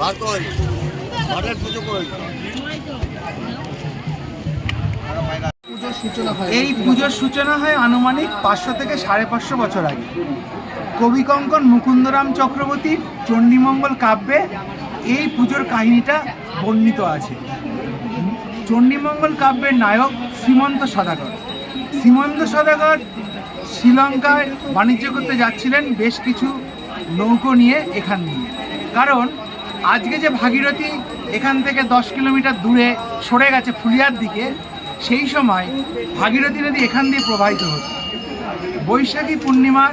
ভাত পুজো এই পুজোর সূচনা হয় আনুমানিক পাঁচশো থেকে সাড়ে পাঁচশো বছর আগে। কবি কঙ্কন মুকুন্দরাম চক্রবর্তীর চণ্ডীমঙ্গল কাব্যে এই পুজোর কাহিনীটা বর্ণিত আছে। চণ্ডীমঙ্গল কাব্যের নায়ক শ্রীমন্ত সদাগর। শ্রীমন্ত সদাগর শ্রীলঙ্কায় বাণিজ্য করতে যাচ্ছিলেন বেশ কিছু নৌকো নিয়ে এখান দিয়ে। কারণ আজকে যে ভাগীরথী এখান থেকে দশ কিলোমিটার দূরে সরে গেছে ফুলিয়ার দিকে, সেই সময় ভাগীরথী নদী এখান দিয়ে প্রবাহিত হতো। বৈশাখী পূর্ণিমার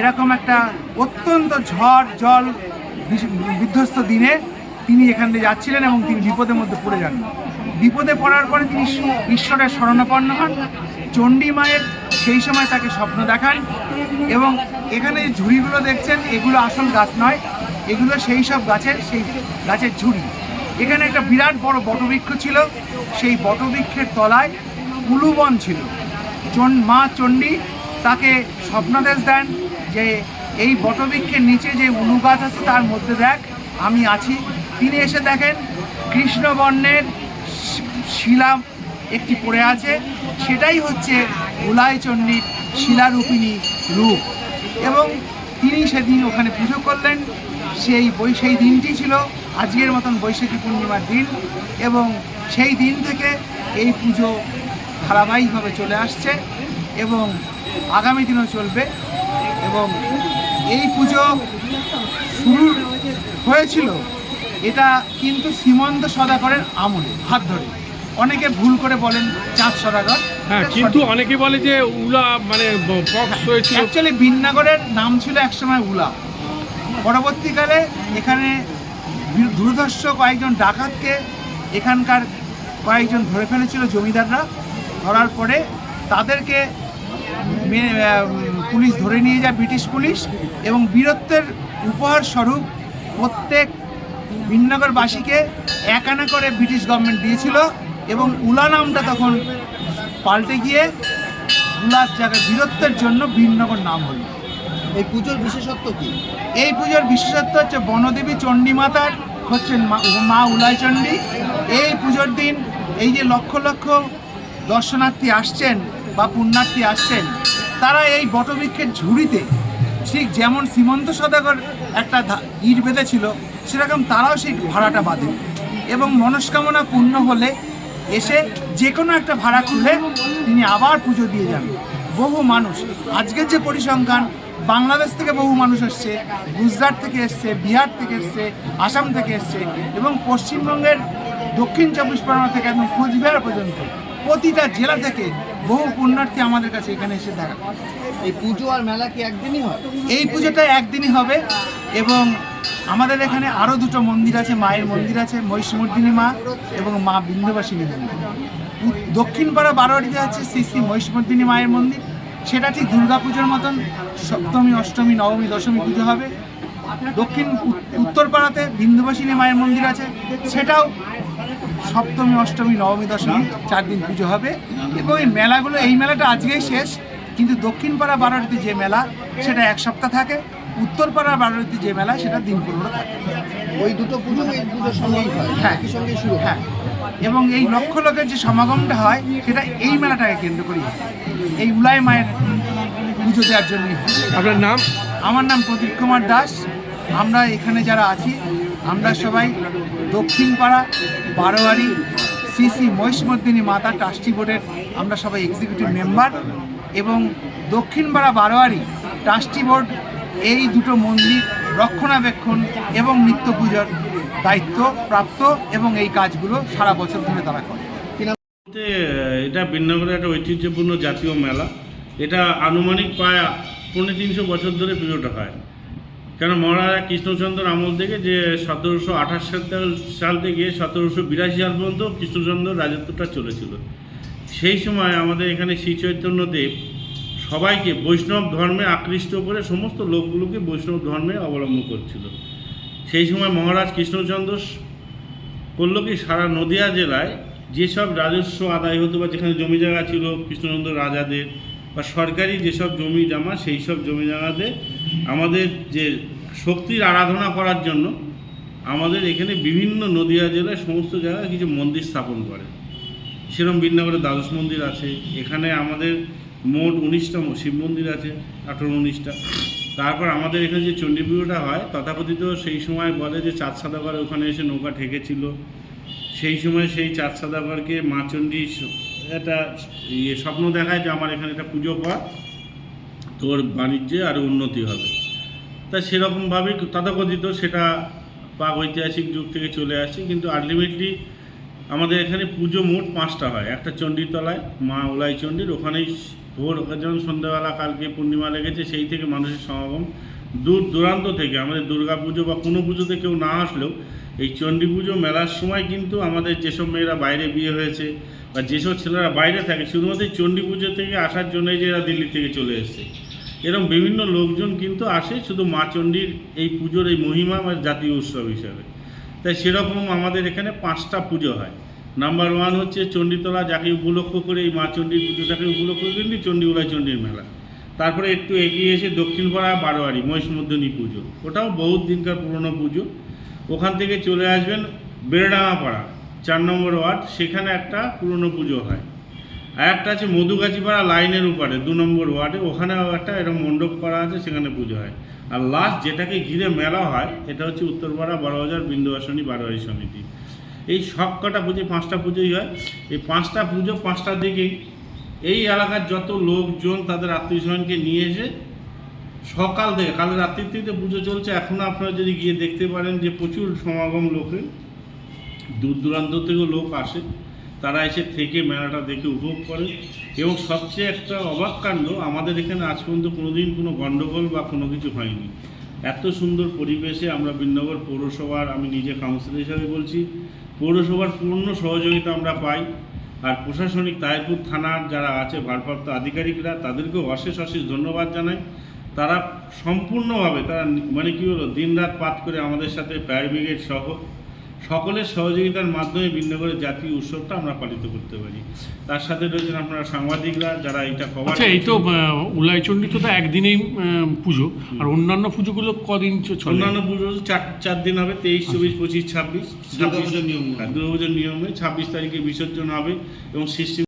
এরকম একটা অত্যন্ত ঝড়, জল বিধ্বস্ত দিনে তিনি এখান দিয়ে যাচ্ছিলেন এবং তিনি বিপদের মধ্যে পড়ে যান। বিপদে পড়ার পরে তিনি ঈশ্বরের শরণাপন্ন হন। চণ্ডী মায়ের সেই সময় তাকে স্বপ্ন দেখান এবং এখানে ঝুড়িগুলো দেখছেন, এগুলো আসল গাছ নয় এগুলো সেই সব গাছের, সেই গাছের ঝুড়ি। এখানে একটা বিরাট বড় বটবৃক্ষ ছিল। সেই বটবৃক্ষের তলায় উলুবন ছিল। চন, মা চণ্ডী তাকে স্বপ্নাদেশ দেন যে, এই বটবৃক্ষের নিচে যে উলু গাছ আছে তার মধ্যে দেখ, আমি আছি। তিনি এসে দেখেন, কৃষ্ণবর্ণের শিলা একটি পড়ে আছে। সেটাই হচ্ছে উলায় চণ্ডীর শিলারূপিণী রূপ। এবং তিনি সেদিন ওখানে পুজো করলেন। সেই বই সেই দিনটি ছিল আজকের মতন বৈশাখী পূর্ণিমার দিন এবং সেই দিন থেকে এই পুজো ধারাবাহিকভাবে চলে আসছে এবং আগামী দিনেও চলবে এবং এই পুজো শুরু হয়েছিল এটা কিন্তু সীমন্ত সদাগরের আমলে হাত ধরে। অনেকে ভুল করে বলেন চাঁদ সদাগর। হ্যাঁ কিন্তু অনেকে বলে যে উলা মানে হয়েছিল। অ্যাকচুয়ালি বিননগরের নাম ছিল একসময় উলা। পরবর্তীকালে এখানে দুর্ধর্ষ কয়েকজন ডাকাতকে এখানকার কয়েকজন ধরে ফেলেছিল জমিদাররা। ধরার পরে তাদেরকে পুলিশ ধরে নিয়ে যায় ব্রিটিশ পুলিশ এবং বীরত্বের উপহার স্বরূপ প্রত্যেক বিনগরবাসীকে এক আনা করে ব্রিটিশ গভর্নমেন্ট দিয়েছিল এবং উলা নামটা তখন পাল্টে গিয়ে উলার জায়গায় বীরত্বের জন্য বীরনগর নাম হলো। এই পুজোর বিশেষত্ব কি? এই পুজোর বিশেষত্ব হচ্ছে বনদেবী চণ্ডী মাতার হচ্ছেন মা- মা উলায় চণ্ডী। এই পুজোর দিন এই যে লক্ষ লক্ষ দর্শনার্থী আসছেন বা পুণ্যার্থী আসছেন, তারা এই বটবৃক্ষের ঝুড়িতে ঠিক যেমন সীমন্ত সদাগর একটা ইট বেঁধেছিল, সেরকম তারাও সেই ভাড়াটা বাঁধে। এবং মনস্কামনা পূর্ণ হলে এসে যে কোনো একটা ভাড়া খুলে তিনি আবার পুজো দিয়ে যান। বহু মানুষ। আজকের যে পরিসংখ্যান বাংলাদেশ থেকে বহু মানুষ এসছে গুজরাট থেকে এসছে বিহার থেকে এসছে আসাম থেকে এসছে এবং পশ্চিমবঙ্গের দক্ষিণ চব্বিশ পরগনা থেকে একদম কোচবিহার পর্যন্ত প্রতিটা জেলা থেকে বহু পুণ্যার্থী আমাদের কাছে এখানে এসে দেখা এই পুজো আর মেলা কি একদিনই হয়? এই পুজোটা একদিনই হবে এবং আমাদের এখানে আরও দুটো মন্দির আছে মায়ের মন্দির আছে মহিষমর্দিনী মা এবং মা বিন্দুবাসিনী মন্দির। উ- দক্ষিণ পাড়া বারোয়ারিতে আছে শ্রী শ্রী মহিষমর্দিনী মায়ের মন্দির। সেটা ঠিক দুর্গা পুজোর মতন সপ্তমী অষ্টমী নবমী দশমী পুজো হবে। দক্ষিণ উত্তরপাড়াতে বিন্দুবাসিনী মায়ের মন্দির আছে। সেটাও সপ্তমী অষ্টমী নবমী দশমী চার দিন পুজো হবে। এবং এই মেলাগুলো এই মেলাটা আজকেই শেষ। কিন্তু দক্ষিণ পাড়া বারোটিতে যে মেলা সেটা এক সপ্তাহ থাকে। উত্তর উত্তরপাড়া বারোটিতে যে মেলা সেটা দিন পনেরো থাকে। ওই দুটো পুজো এই সঙ্গেই হয়। হ্যাঁ। একই সঙ্গে শুরু হ্যাঁ। এবং এই লক্ষ লোকের যে সমাগমটা হয় সেটা এই মেলাটাকে কেন্দ্র করি এই উলাই মায়ের পুজো দেওয়ার জন্য আপনার নাম? আমার নাম প্রদীপ কুমার দাস। আমরা এখানে যারা আছি আমরা সবাই দক্ষিণ পাড়া বারোয়ারি শ্রী শ্রী মহিষমর্দিনী মাতা ট্রাস্টি বোর্ডের আমরা সবাই এক্সিকিউটিভ মেম্বার এবং দক্ষিণ পাড়া বারোয়ারি ট্রাস্টি বোর্ড এই দুটো মন্দির রক্ষণাবেক্ষণ এবং নিত্য পুজোর দায়িত্ব প্রাপ্ত এবং এই কাজগুলো সারা বছর ধরে তারা করে। এটা বিন্নগরের একটা ঐতিহ্যপূর্ণ জাতীয় মেলা। এটা আনুমানিক প্রায় পৌনে তিনশো বছর ধরে পুজোটা হয়। কেন মহারাজা কৃষ্ণচন্দ্র আমল থেকে যে সতেরোশো আঠাশ সাল থেকে সতেরোশো বিরাশি সাল পর্যন্ত কৃষ্ণচন্দ্র রাজত্বটা চলেছিল। সেই সময় আমাদের এখানে শ্রী চৈতন্যদেব সবাইকে বৈষ্ণব ধর্মে আকৃষ্ট করে সমস্ত লোকগুলোকে বৈষ্ণব ধর্মে অবলম্বন করছিল। সেই সময় মহারাজ কৃষ্ণচন্দ্র করল কি, সারা নদিয়া জেলায় যেসব রাজস্ব আদায় হতো বা যেখানে জমি জায়গা ছিল, কৃষ্ণচন্দ্র রাজাদের বা সরকারি যেসব জমি জমা, সেই সব জমি জায়গাতে আমাদের যে শক্তির আরাধনা করার জন্য আমাদের এখানে বিভিন্ন নদিয়া জেলায় সমস্ত জায়গায় কিছু মন্দির স্থাপন করে। সেরকম বিদ্যানগরে দ্বাদশ মন্দির আছে, এখানে আমাদের মোট উনিশটা শিব মন্দির আছে, আঠেরো উনিশটা। তারপর আমাদের এখানে যে চণ্ডী পুজোটা হয়, তথাকথিত সেই সময় বলে যে চাঁদ সাদাবার ওখানে এসে নৌকা ঠেকেছিল। সেই সময় সেই চাঁদ সাদাবারকে মা চণ্ডী একটা ইয়ে স্বপ্ন দেখায় যে আমার এখানে একটা পুজো কর, তোর বাণিজ্যে আরও উন্নতি হবে। তা সেরকমভাবেই তথাকথিত সেটা প্রাগ ঐতিহাসিক যুগ থেকে চলে আসছে, কিন্তু আলটিমেটলি আমাদের এখানে পুজো মোট পাঁচটা হয়। একটা চণ্ডীতলায় মা ওলাই চণ্ডীর, ওখানেই ভোর যেমন সন্ধ্যাবেলা কালকে পূর্ণিমা লেগেছে, সেই থেকে মানুষের সমাগম দূর দূরান্ত থেকে। আমাদের দুর্গা পুজো বা কোনো পুজোতে কেউ না আসলেও এই চণ্ডী পুজো মেলার সময় কিন্তু আমাদের যেসব মেয়েরা বাইরে বিয়ে হয়েছে বা যেসব ছেলেরা বাইরে থাকে, শুধুমাত্র চণ্ডী পুজো থেকে আসার জন্যই যে এরা দিল্লি থেকে চলে এসছে। এরকম বিভিন্ন লোকজন কিন্তু আসে শুধু মা চণ্ডীর এই পুজোর এই মহিমা বা জাতীয় উৎসব হিসাবে। তাই সেরকম আমাদের এখানে পাঁচটা পুজো হয়। নাম্বার ওয়ান হচ্ছে চণ্ডীতলা, যাকে উপলক্ষ করে এই মা চণ্ডীর পুজোটাকে উপলক্ষ করে কিন্তু চণ্ডীউলাই চণ্ডীর মেলা। তারপরে একটু এগিয়ে এসে দক্ষিণপাড়া বারোয়ারি, মহিষমর্দিনী পুজো। ওটাও বহুত দিনকার পুরনো পুজো। ওখান থেকে চলে আসবেন বেরডাঙাপাড়া চার নম্বর ওয়ার্ড। সেখানে একটা পুরনো পুজো হয়। আর একটা আছে মধুগাছিপাড়া লাইনের উপরে, দু নম্বর ওয়ার্ডে। ওখানেও একটা এরকম মণ্ডপ করা আছে, সেখানে পুজো হয়। আর লাস্ট যেটাকে ঘিরে মেলা হয়, এটা হচ্ছে উত্তরপাড়া বারোহাজার বিন্দুবাসনী, বারোয়ারি সমিতি। এই সব কটা পুজো পাঁচটা পুজোই হয়। এই পাঁচটা পুজো পাঁচটার দিকেই এই এলাকার যত লোকজন তাদের আত্মীয় স্বজনকে নিয়ে এসে সকাল থেকে, কাল থেকে পুজো চলছে। এখনও আপনারা যদি গিয়ে দেখতে পারেন যে প্রচুর সমাগম লোকে, দূর দূরান্ত থেকেও লোক আসে। তারা এসে থেকে মেলাটা দেখে উপভোগ করে। এবং সবচেয়ে একটা অবাক কাণ্ড, আমাদের এখানে আজ পর্যন্ত কোনোদিন কোনো গণ্ডগোল বা কোনো কিছু হয়নি। এত সুন্দর পরিবেশে আমরা বিনগর পৌরসভার, আমি নিজে কাউন্সিলর হিসাবে বলছি পৌরসভার পূর্ণ সহযোগিতা আমরা পাই। আর প্রশাসনিক তাইপুর থানার যারা আছে, ভারপ্রাপ্ত আধিকারিকরা, তাদেরকেও অশেষ অশেষ ধন্যবাদ জানাই। তারা সম্পূর্ণভাবে, তারা মানে কী হলো দিনরাত পাত করে আমাদের সাথে ফায়ার ব্রিগেড সহ সকলের সহযোগিতার মাধ্যমে বিন্দনগরের জাতীয় উৎসবটা আমরা পালিত করতে পারি। তার সাথে রয়েছেন আপনারা সাংবাদিকরা যারা এটা কভার আচ্ছা এই তো উলাইচণ্ডী তো তো একদিনেই আহ, পুজো। আর অন্যান্য পুজোগুলো কদিন অন্যান্য পুজো চার চার দিন হবে তেইশ চব্বিশ পঁচিশ ছাব্বিশ দুর্গাপুজোর নিয়ম দুর্গাপুজোর নিয়মে ছাব্বিশ তারিখে বিসর্জন হবে এবং সৃষ্টি